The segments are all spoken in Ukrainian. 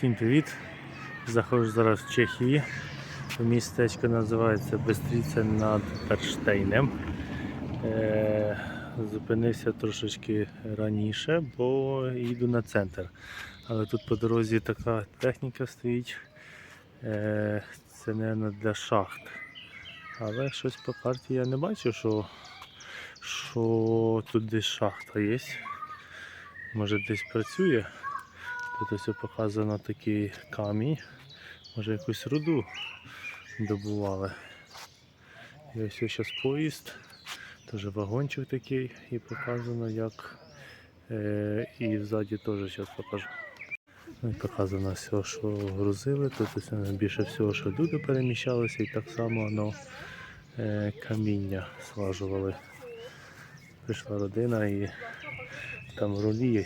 Всім привіт! Заходжу зараз в Чехії. Містечко називається Бестріця над Перштейнем. Е, зупинився трошечки раніше, бо їду на центр. Але тут по дорозі така техніка стоїть. Е, це, мабуть, для шахт. Але щось по карті я не бачу, що, що тут десь шахта є. Може десь працює. Тут ось показано такий камінь. Може якусь руду добували. І ось зараз поїзд, теж вагончик такий і показано як. Е, і ззаді теж зараз покажу. Ну, і показано все, що грузили. Тут ось, е, більше всього, що люди переміщалися і так само воно е, каміння слажували. Прийшла родина і там рулі є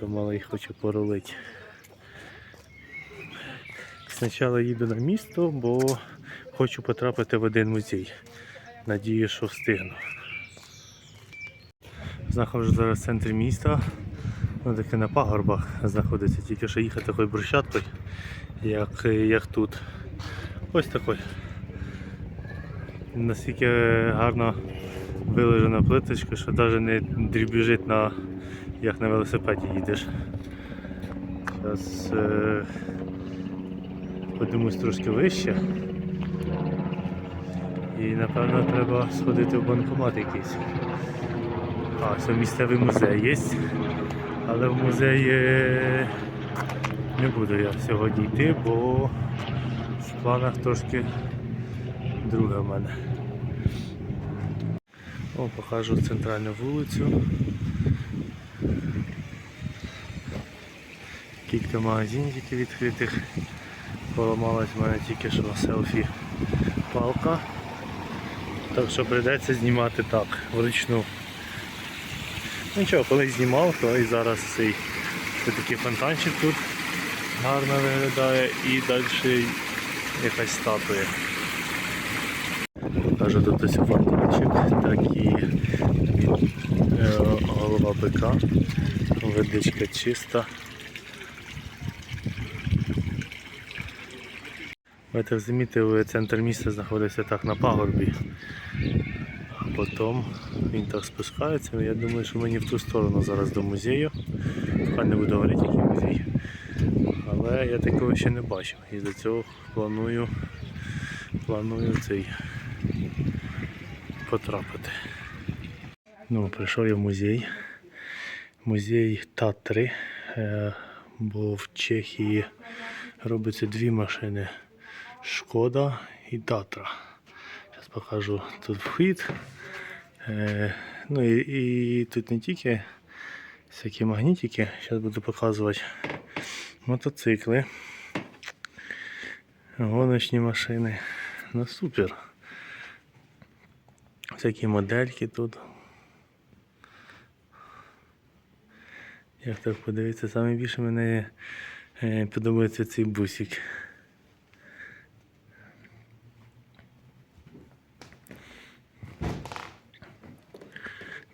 то малий хоче порулити. Спочатку їду на місто, бо хочу потрапити в один музей. Надію, що встигну. Знаходжусь зараз в центрі міста. Ну, таке на пагорбах знаходиться, тільки що їхати такою брусчаткою, як, як тут. Ось такою. Настільки гарно вилежена плиточка, що навіть не дрібіжить на як на велосипеді їдеш. Зараз е, подимусь трошки вище. І напевно треба сходити в банкомат якийсь. А, це місцевий музей є. Але в музей е, не буду я сьогодні йти, бо в планах трошки друге в мене. О, покажу центральну вулицю. Кілька магазинчиків відкритих. Поламалась в мене тільки що селфі палка. Так що прийдеться знімати так, вручну. Нічого, коли знімав, то і зараз цей це такий фонтанчик тут гарно виглядає і далі якась статуя. Покажу тут ось фонтанчик, так і е, голова бика, водичка чиста. Так замітили, центр міста знаходиться так на пагорбі. А потім він так спускається. Ну, Я думаю, що мені в ту сторону зараз до музею. Поки не буду говорити, який музей. Але я такого ще не бачив. І до цього планую, планую цей потрапити. Ну, прийшов я в музей. Музей Татри. Е, бо в Чехії робиться дві машини. Шкода і Татра. Зараз покажу тут вхід. Е, ну і, і тут не тільки всякі магнітики, зараз буду показувати мотоцикли, гоночні машини. Ну супер. Всякі модельки тут. Як так подивитися, саме більше мене е, подобається цей бусик.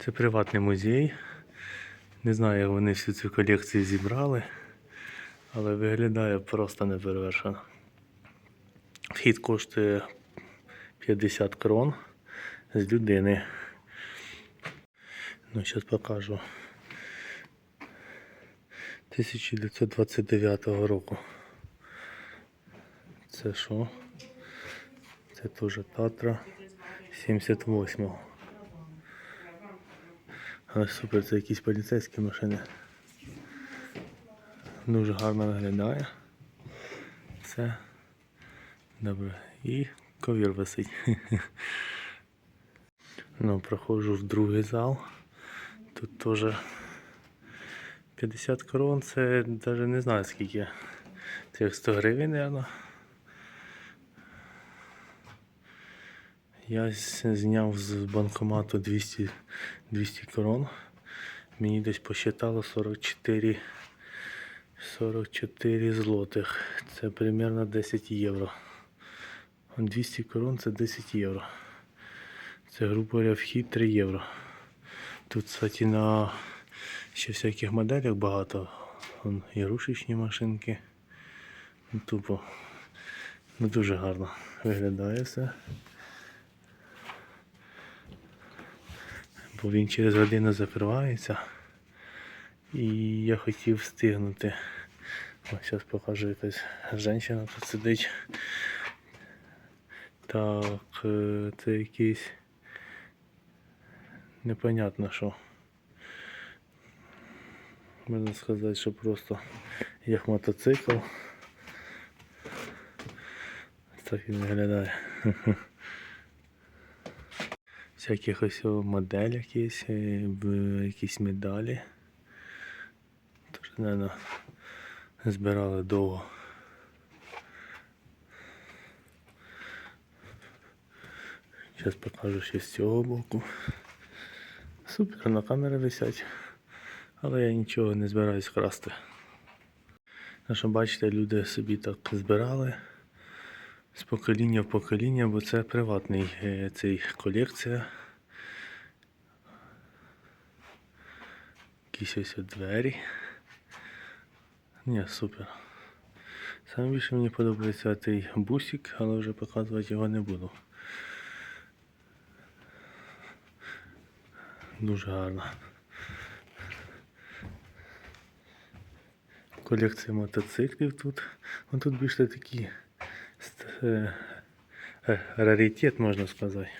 Це приватний музей. Не знаю, як вони всю цю колекцію зібрали, але виглядає просто неперевершено. Вхід коштує 50 крон з людини. Ну, зараз покажу. 1929 року. Це що? Це теж Татра 78-го. Але супер, це якісь поліцейські машини. Дуже гарно виглядає. Все. Добре. І ковір висить. Ну, проходжу в другий зал. Тут теж 50 крон, це навіть не знаю скільки. Це як 100 гривень, мабуть. Я зняв з банкомату 200, 200 крон. Мені десь посчитало 44, 44 злотих. Це примерно 10 євро. 200 крон це 10 євро. Це, грубо говоря, вхід 3 євро. Тут, кстати, на ще всяких моделях багато Вон ігрушечні машинки. Ну, Тупо. Ну дуже гарно виглядає все. Бо він через годину закривається. І я хотів встигнути. Ось зараз покажу якась жінка тут сидить. Так, е, це якийсь непонятно що. Можна сказати, що просто як мотоцикл. Так він виглядає. Всяких о моделях є, е, якісь медалі. Тож, наверное, збирали довго. Зараз покажу ще з цього боку. Супер, на камери висять. Але я нічого не збираюсь красти. Що бачите, люди собі так збирали з покоління в покоління, бо це приватний е, цей колекція. Якісь ось двері. Ні, супер. Саме більше мені подобається цей бусик, але вже показувати його не буду. Дуже гарно. Колекція мотоциклів тут. Вон тут більше такі раритет, можна сказати.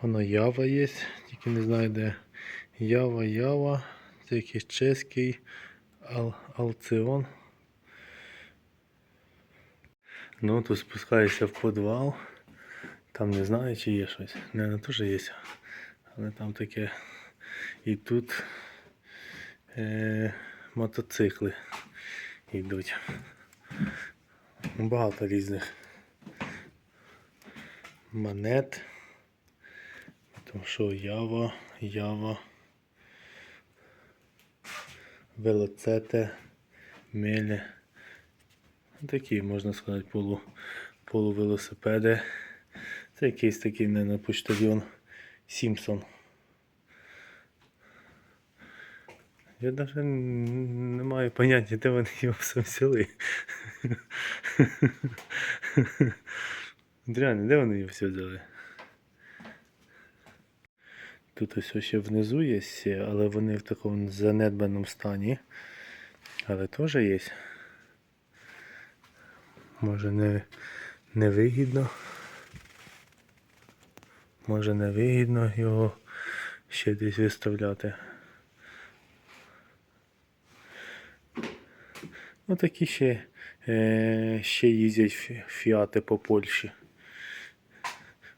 Воно Ява є, тільки не знаю де. Ява, Ява. Це якийсь чеський Ал, Алціон. Ну, тут спускаюся в підвал. Там не знаю, чи є щось. Не, теж є. Але там таке. І тут е, мотоцикли йдуть. Багато різних монет. Тому що Ява, Ява, велоцете, мелі. Такі, можна сказати, полу, полувелосипеди. Це якийсь такий, не почтальйон Сімпсон. Я навіть не маю поняття, де вони його все взяли. Реально, де вони його все взяли? Тут ось ще внизу є, але вони в такому занедбаному стані. Але теж є. Може не, не вигідно. Може не вигідно його ще десь виставляти. Ну такі ще, ще їздять фіати по Польщі.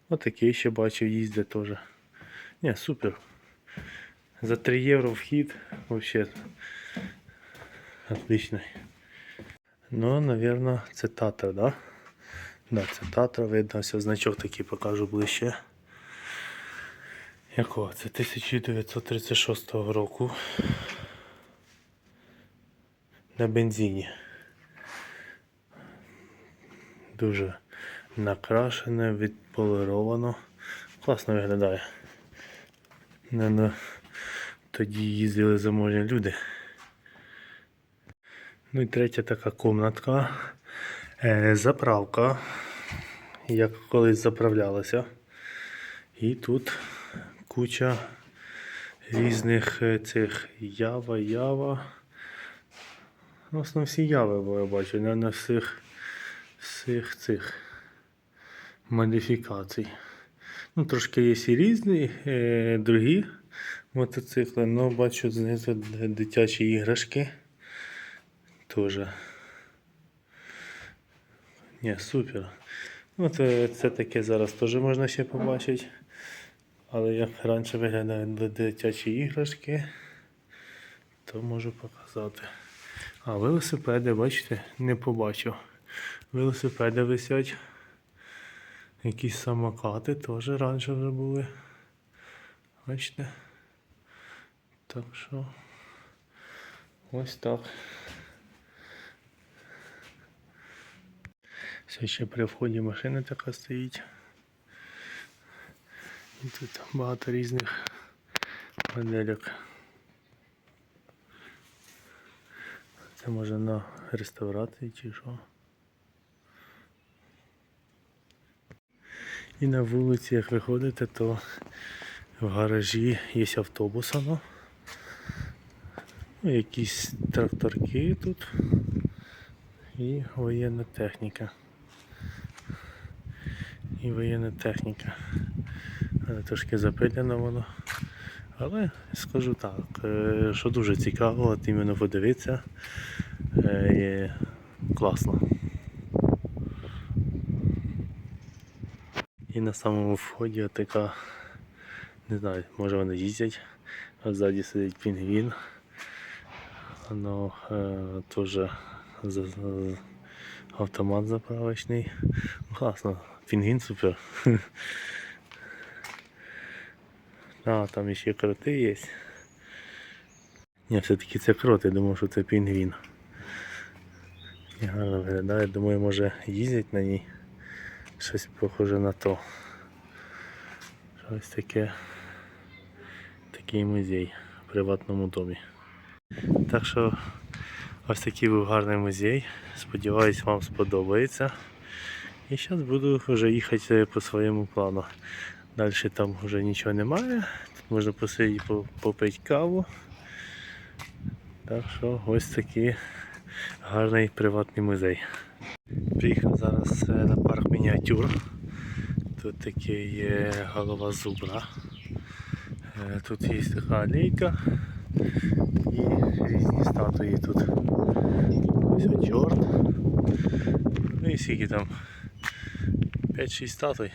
Отакий ще бачив їздять теж. Ні, супер. За 3 євро вхід вообще отличний. Ну, наверное, це Татра, да? Да, це Татра, видно, все, значок такий покажу ближче. Якого? Це 1936 року. На бензині. Дуже накрашене, відполировано. Класно виглядає. Наверно, тоді їздили заможні люди. Ну і третя така комнатка. Е, заправка. Як колись заправлялася. І тут куча різних е, цих ява, ява. Ну, в всі яви, бо я бачу, не на всіх, всіх цих модифікацій. Ну, трошки є і різні, е, другі мотоцикли, але бачу знизу дитячі іграшки. Тоже. Ні, супер. Ну, це, це таке зараз теж можна ще побачити. Але як раніше виглядають дитячі іграшки, то можу показати. А велосипеди, бачите, не побачив. Велосипеди висять. Якісь самокати теж раніше вже були. Бачите? Так що ось так. Все ще при вході машина така стоїть. І тут багато різних моделек. Це може на реставрації чи що. І на вулиці, як виходите, то в гаражі є автобус. Ну, якісь тракторки тут і воєнна техніка. І воєнна техніка. Е, Трошки запилено воно. Але скажу так, е, що дуже цікаво, от іменно подивитися. е, Є класно. І на самому вході така, не знаю, може вони їздять, а ззаді сидить пінгвін. Воно е, теж автомат заправочний. Ну, Класно, пінгвін супер. А, там ще кроти є. Ні, все-таки це крот, я думав, що це пінгвін. Гарно виглядає, думаю, може їздять на ній. Щось похоже на то. Щось таке. Такий музей в приватному домі. Так що ось такий був гарний музей. Сподіваюсь, вам сподобається. І зараз буду вже їхати по своєму плану. Далі там вже нічого немає. Тут можна посидіти попити каву. Так що ось такий гарний приватний музей. Приїхав зараз е, на парк мініатюр. Тут такий є голова зубра. Е, Тут є така алейка і різні статуї тут. Ось чорт. Ну і скільки там 5-6 статуй.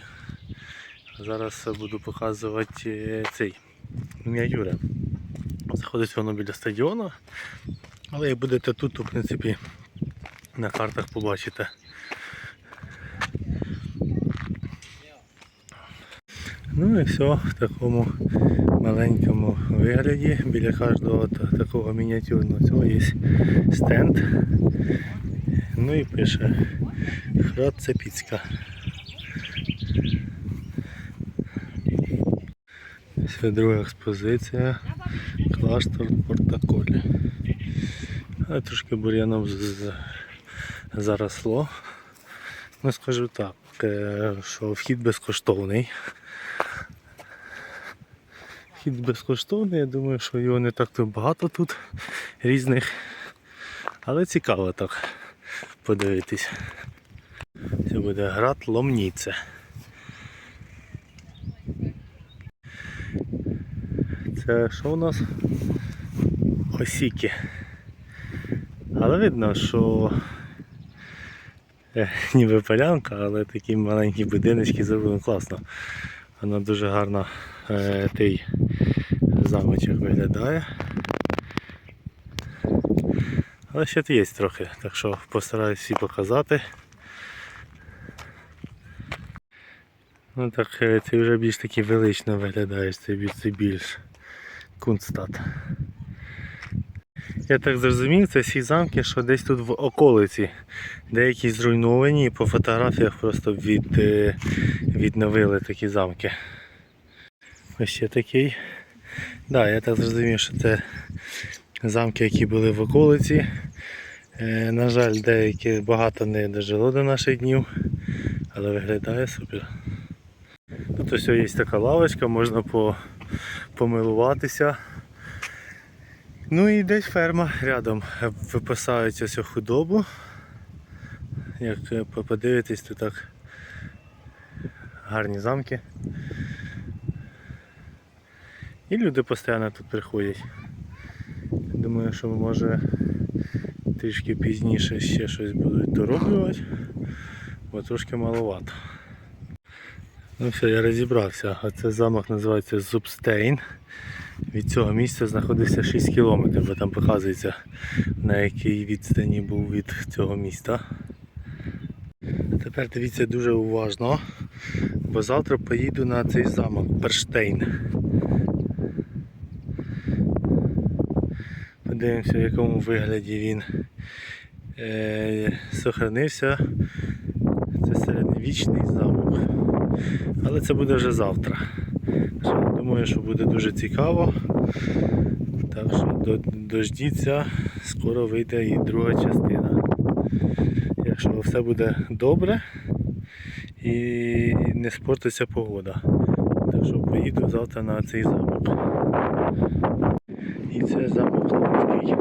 Зараз буду показувати е, цей мініатюри. Заходить воно біля стадіону, але як будете тут, то в принципі на картах побачите. Ну і все в такому маленькому вигляді. Біля кожного такого мініатюрного цього є стенд. Ну і пише Храд Цепіцька. Це друга експозиція. Клаштор Портаколі. А трошки бур'яном з- заросло. Ну скажу так, е, що вхід безкоштовний. Вхід безкоштовний, я думаю, що його не так то багато тут різних. Але цікаво так подивитись. Це буде град Ломніце. Це що у нас? Осіки. Але видно, що ніби полянка, але такі маленькі будиночки зроблені класно. Воно дуже гарно е, той замочок виглядає. Але ще тут є трохи, так що постараюсь всі показати. Ну так е, це вже більш таки велично виглядаєш, це більш кунстат. Я так зрозумів, це всі замки, що десь тут в околиці. Деякі зруйновані і по фотографіях просто від, е, відновили такі замки. Ось ще такий. Так, да, я так зрозумів, що це замки, які були в околиці. Е, на жаль, деякі багато не дожило до наших днів, але виглядає супер. Тут ось є така лавочка, можна по, помилуватися. Ну і десь ферма рядом. Випасають ось худобу. Як е, подивитись, то так гарні замки. І люди постійно тут приходять. Думаю, що може трішки пізніше ще щось будуть дороблювати, бо трошки маловато. Ну все, я розібрався. Оце замок називається Зубстейн. Від цього місця знаходиться 6 кілометрів, бо там показується на якій відстані був від цього міста. Тепер дивіться дуже уважно, бо завтра поїду на цей замок Перштейн. Подивимося, в якому вигляді він е, сохранився. Це середньовічний замок. Але це буде вже завтра. Думаю, що буде дуже цікаво. Так що дождіться, скоро вийде і друга частина. Якщо все буде добре і не спортиться погода. Так що поїду завтра на цей замок. І це замок Луцький.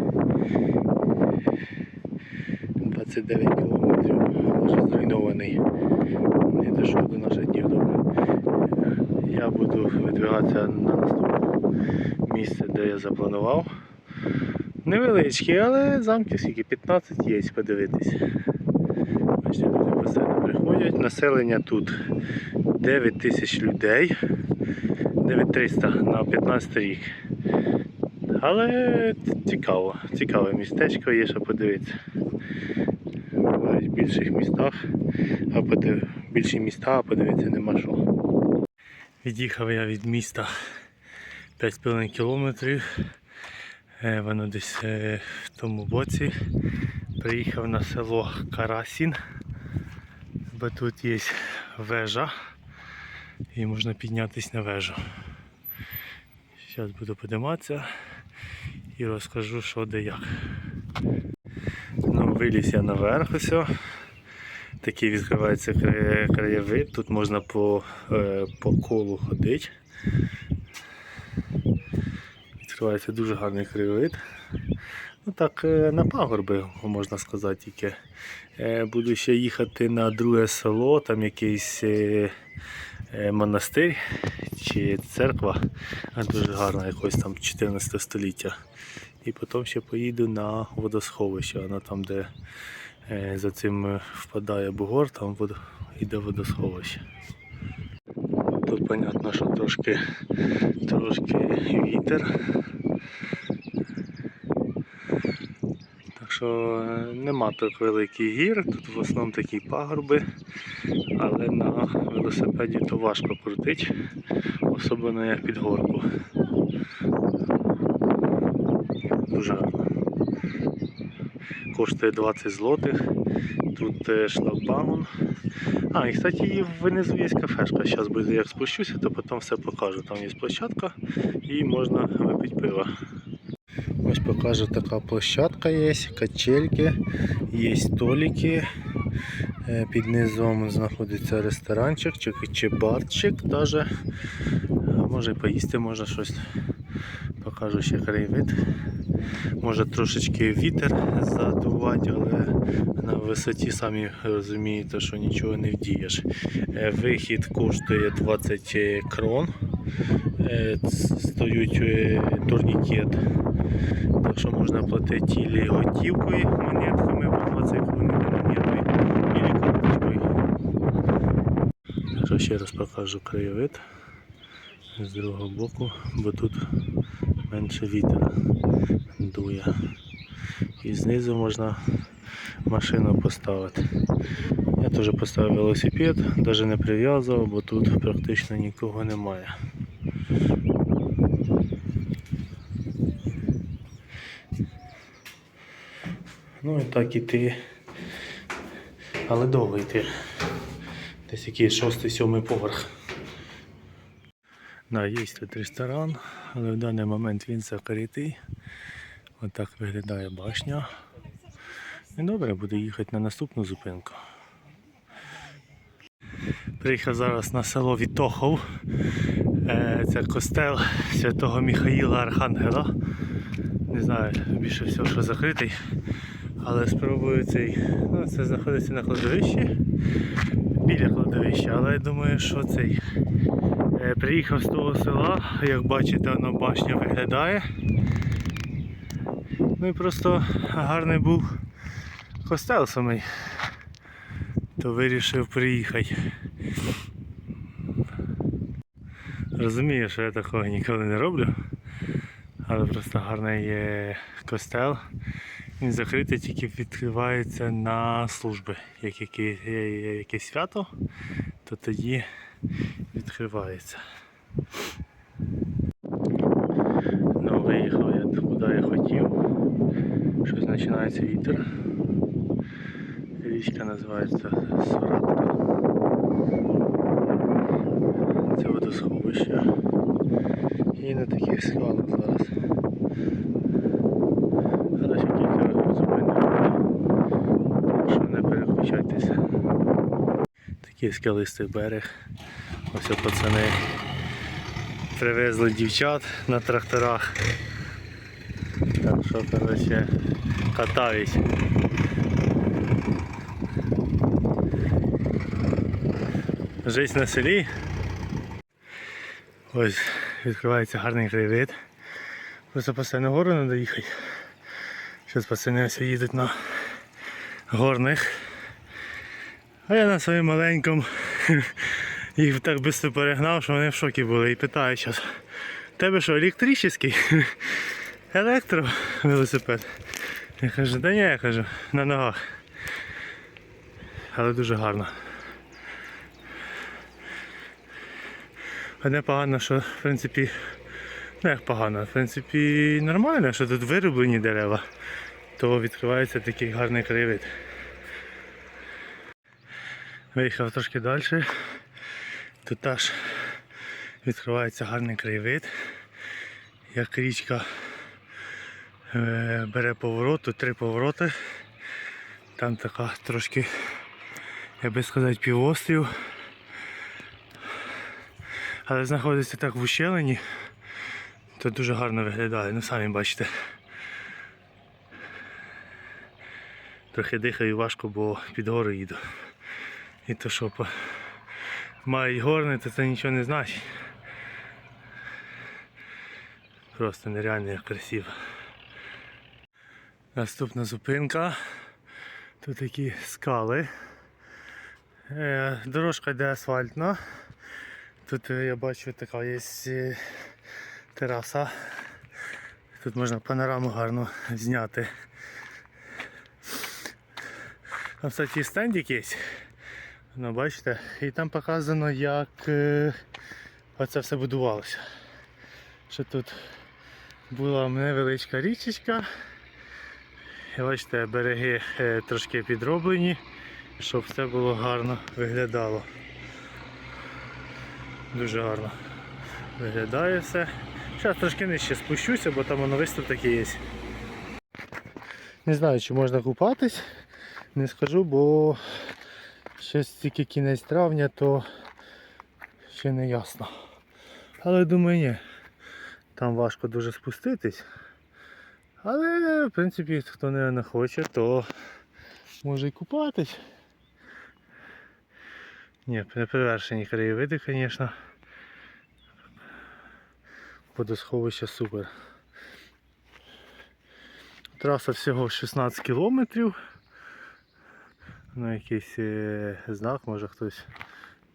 29 кілометрів, вже зруйнований. Не дійшов до наших. Буду видвигатися на наступне місце, де я запланував. Невеличкі, але замки скільки 15 є, подивитись. Бачите, люди постійно приходять. Населення тут 9 тисяч людей. 9300 на 15 рік. Але цікаво, цікаве містечко є, що подивитися. Бувають в більших містах, а подив... більші міста, а подивитися нема що. Від'їхав я від міста 5,5 кілометрів. Е, Воно десь е, в тому боці. Приїхав на село Карасін, бо тут є вежа і можна піднятися на вежу. Зараз буду подиматися і розкажу, що де як. Ну, виліз я наверх ось. Такий відкривається краєвид. Тут можна по, е, по колу ходити. Відкривається дуже гарний краєвид. Ну так, е, на пагорби, можна сказати, тільки. Е, Буду ще їхати на друге село, там якийсь монастир чи церква, дуже гарна, якось там 14 століття. І потім ще поїду на водосховище, воно там, де за цим е, впадає бугор, там йде водосховище. Тут понятно, що трошки, трошки вітер. Так що е, нема так великих гір, тут в основному такі пагорби, але на велосипеді то важко крутити, особливо як під горку. Дуже гарно. Коштує 20 злотих. Тут е, шлагбаум. А, і кстати, і внизу є кафешка. Зараз буде як спущуся, то потім все покажу. Там є площадка і можна випити пиво. Ось покажу, така площадка є, качельки, є столики. Е, Під низом знаходиться ресторанчик чи, чи барчик даже. Може поїсти можна щось. Покажу ще краєвид. Може трошечки вітер задувати, але на висоті самі розумієте, що нічого не вдієш. Е, Вихід коштує 20 крон. Е, Стоють е, турнікет. Так що можна платити ілі готівкою, монетками по 20 крон, монетою, карточкою. Ще раз покажу краєвид з другого боку, бо тут менше вітера дує. І знизу можна машину поставити. Я теж поставив велосипед, навіть не прив'язував, бо тут практично нікого немає. Ну і так іти. Але довго йти. Десь якийсь шостий, сьомий поверх. Да, є тут ресторан, але в даний момент він закритий. Отак виглядає башня. І добре, буду їхати на наступну зупинку. Приїхав зараз на село Вітохов. Е, Це костел святого Михаїла Архангела. Не знаю, більше всього, що закритий. Але спробую цей. Ну, це знаходиться на кладовищі. Біля кладовища, але я думаю, що цей. Е, Приїхав з того села, як бачите, воно башня виглядає. Ну і просто гарний був костел самий. То вирішив приїхати. Розумію, що я такого ніколи не роблю, але просто гарний є костел. Він закритий, тільки відкривається на служби. Як якесь свято, то тоді відкривається. Ну, виїхав я куди я хотів. Щось починається вітер. Річка називається Соратка. Це водосховище. І на таких скалах зараз. Зараз кілька зупинів, що не переключайтеся. Такий скалистий берег. Ось пацани привезли дівчат на тракторах. Так що, коротше, катають. Жить на селі. Ось відкривається гарний краєвид. Просто постійно гору треба їхати. Зараз пацани ось їдуть на горних. А я на своєму маленькому їх так швидко перегнав, що вони в шокі були і питаю зараз. Тебе що, електричний? Електровелосипед? Я кажу, да ні, я кажу, на ногах. Але дуже гарно. Одне погано, що в принципі, ну як погано, в принципі нормально, що тут вирублені дерева, то відкривається такий гарний краєвид. Виїхав трошки далі. Тут теж відкривається гарний краєвид. Як річка бере поворот, тут три повороти. Там така трошки, як би сказати, півострів. Але знаходиться так в ущелині, то дуже гарно виглядає, ну самі бачите. Трохи дихаю важко, бо під гору їду. І то що по... мають горни, то це нічого не значить. Просто нереально красиво. Наступна зупинка. Тут такі скали. Е, Дорожка йде асфальтна. Тут е, я бачу така є е, тераса. Тут можна панораму гарно зняти. Там, кстати, стенд якийсь. Ну, бачите, і там показано, як оце все будувалося. Що тут була невеличка річечка. І бачите, береги е, трошки підроблені, щоб все було гарно виглядало. Дуже гарно виглядає все. Зараз трошки нижче спущуся, бо там воно виступ такий є. Не знаю, чи можна купатись, не скажу, бо ще тільки кінець травня, то ще не ясно. Але думаю, ні. Там важко дуже спуститись. Але в принципі хто не, хоче, то може і купатись. Ні, не перевершені краєвиди, звісно. Водосховище супер. Траса всього 16 кілометрів. Ну, якийсь е, знак, може хтось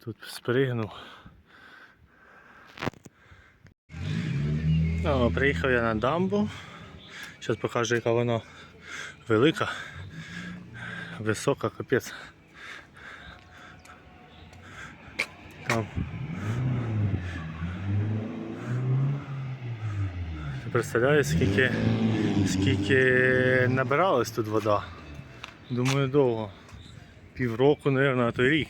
тут спригнув. О, приїхав я на дамбу. Зараз покажу, яка вона велика, висока, капець. Там. Ти представляєш, скільки, скільки набиралась тут вода. Думаю, довго. Півроку, мабуть, а то рік.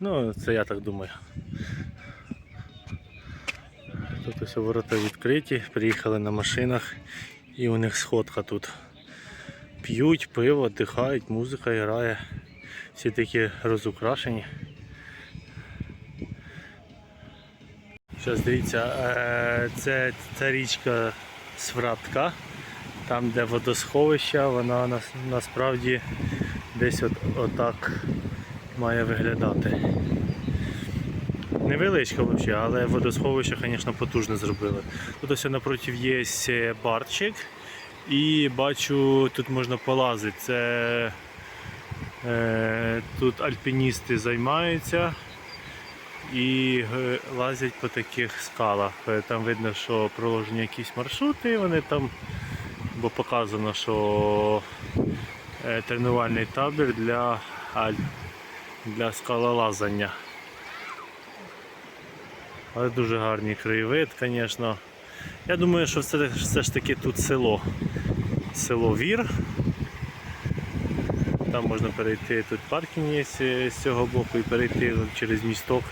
Ну, це я так думаю. Тут ось ворота відкриті, приїхали на машинах і у них сходка тут. П'ють пиво, дихають, музика грає. Всі такі розукрашені. Зараз дивіться, е, це, це річка Свратка, там де водосховище, вона нас- насправді десь от, отак має виглядати. Невеличка взагалі, але водосховище, звісно, потужне зробили. Тут ось напротив є е, барчик і бачу, тут можна полазити. Це е, тут альпіністи займаються і е, лазять по таких скалах. Е, Там видно, що проложені якісь маршрути, вони там, бо показано, що тренувальний табір для, для скалолазання. Але дуже гарний краєвид, звісно. Я думаю, що все, все ж таки тут село. Село Вір. Там можна перейти, тут паркінг є з цього боку і перейти через місток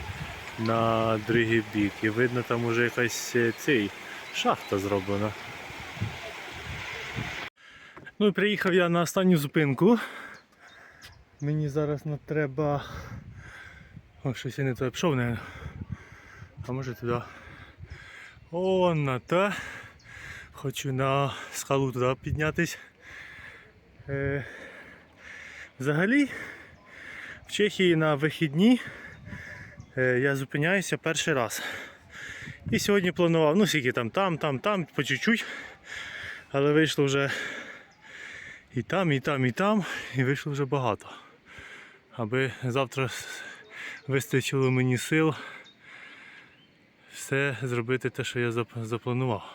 на другий бік. І видно там уже якась е, цей шахта зроблена. Ну і приїхав я на останню зупинку. Мені зараз не треба. О, щось я не туди пішов, не. А може туди. О, на. Хочу на скалу туди піднятись. Е, взагалі, в Чехії на вихідні е, я зупиняюся перший раз. І сьогодні планував, ну скільки там, там, там, там, по чуть-чуть. Але вийшло вже і там, і там, і там, і вийшло вже багато. Аби завтра вистачило мені сил все зробити те, що я запланував.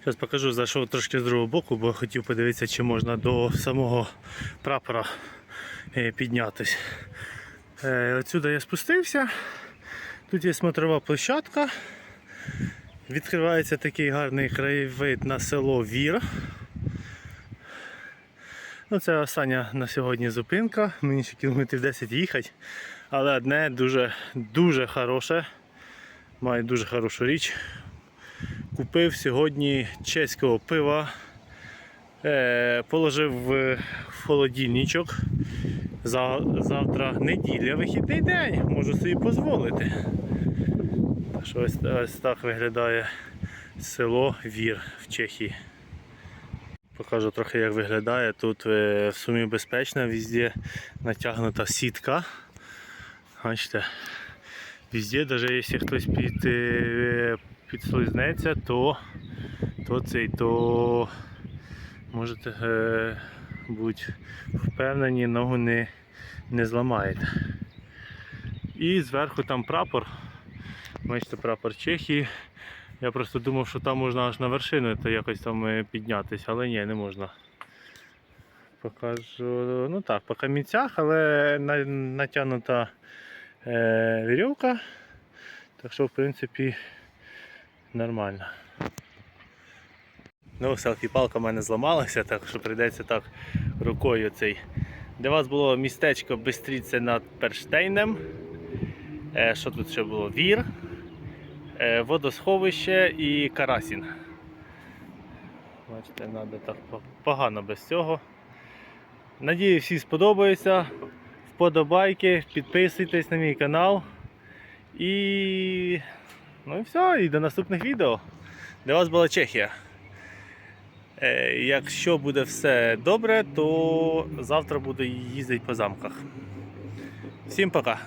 Зараз покажу, зайшов трошки з другого боку, бо хотів подивитися, чи можна до самого прапора е, піднятись. Е, Отсюди я спустився. Тут є смотрова площадка. Відкривається такий гарний краєвид на село Вір. Ну, це остання на сьогодні зупинка. Мені ще кілометрів 10 їхати. Але одне дуже дуже хороше. Має дуже хорошу річ. Купив сьогодні чеського пива. Е, положив в холодильничок. Завтра неділя, вихідний день, можу собі дозволити. Що ось, ось так виглядає село Вір в Чехії. Покажу трохи як виглядає. Тут е, в сумі безпечно, везде натягнута сітка. Бачите, везде, навіть якщо хтось під, е, підслизнеться, то, то цей, то можете е, бути впевнені, ногу не, не зламаєте. І зверху там прапор. Бачите, прапор Чехії. Я просто думав, що там можна аж на вершину то якось там е, піднятися, але ні, не можна. Покажу, ну так, по камінцях, але на- натягнута е. Так що, в принципі, нормально. Ну, селфі-палка в мене зламалася, так що прийдеться так рукою цей. Для вас було містечко Бистріце над Перштейнем. Е, що тут ще було? Вір, е, водосховище і Карасін. Бачите, треба так погано без цього. Надію, всі сподобається. Вподобайки, підписуйтесь на мій канал. І. Ну і все, і до наступних відео. Для вас була Чехія. Е, Якщо буде все добре, то завтра буду їздити по замках. Всім пока!